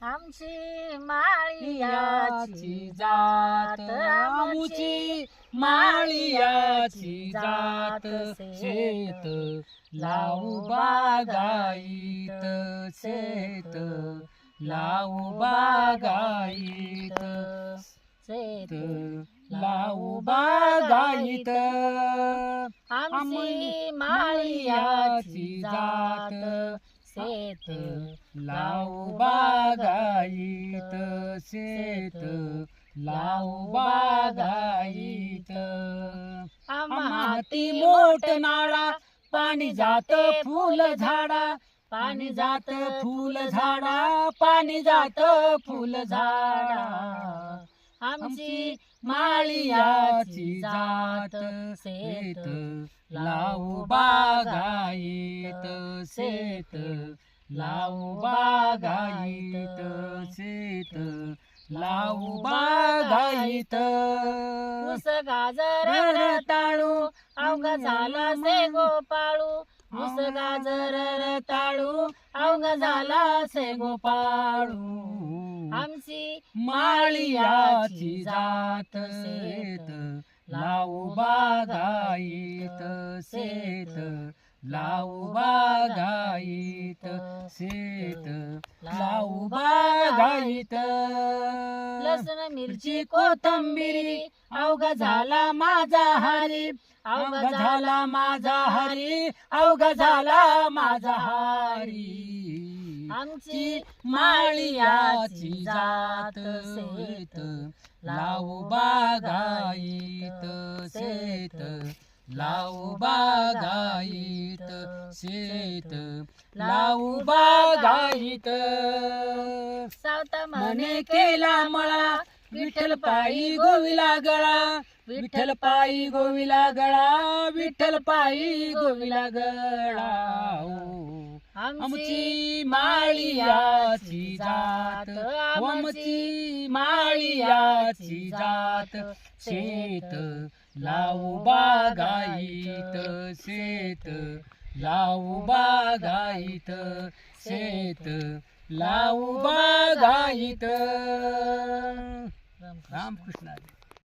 आमची माळी याची जात आमुची माळियाची जात शेत लावू बागाईत शेत लावू बागाईत शेत लावू बागाईत. आमची माळी जात शेत लावू बागाईत शेत लावू बागाईत माती मोठ नाळा पाणी जात फुल झाडा पाणी जात फुल झाडा पाणी जात फुल झाडा. आमची माळियाची जात शेत लावू बागाईत शेत लावू बागाईत शेत लावू बागाईत. ऊस गाजर रताळू अवघ झाला से गोपाळू. ऊस गाजर रताळू अवघ झाला से गोपाळू. आमची माळियाची जात शेत लावू बागाईत शेत लावू बागाईत शेत लावू बागाईत. लसूण मिरची कोथंबिरी अवघ झाला माझा हरी. अवघ झाला माझा हरी. अवघ झाला माझा हरी. आमची माळियाची जात शेत. लावू बागाईत शेत. लावू बागाईत शेत लावू बागाईत. सावता मने केला मळा विठ्ठल पायी गोविला गळा. विठ्ठल पायी गोविला गळा विठ्ठल पायी गोविला गळा. आमची जात आमची माळियाची जात शेत लावू बागाईत शेत लावू बागाईत शेत लावू बागाईत रामकृष्ण.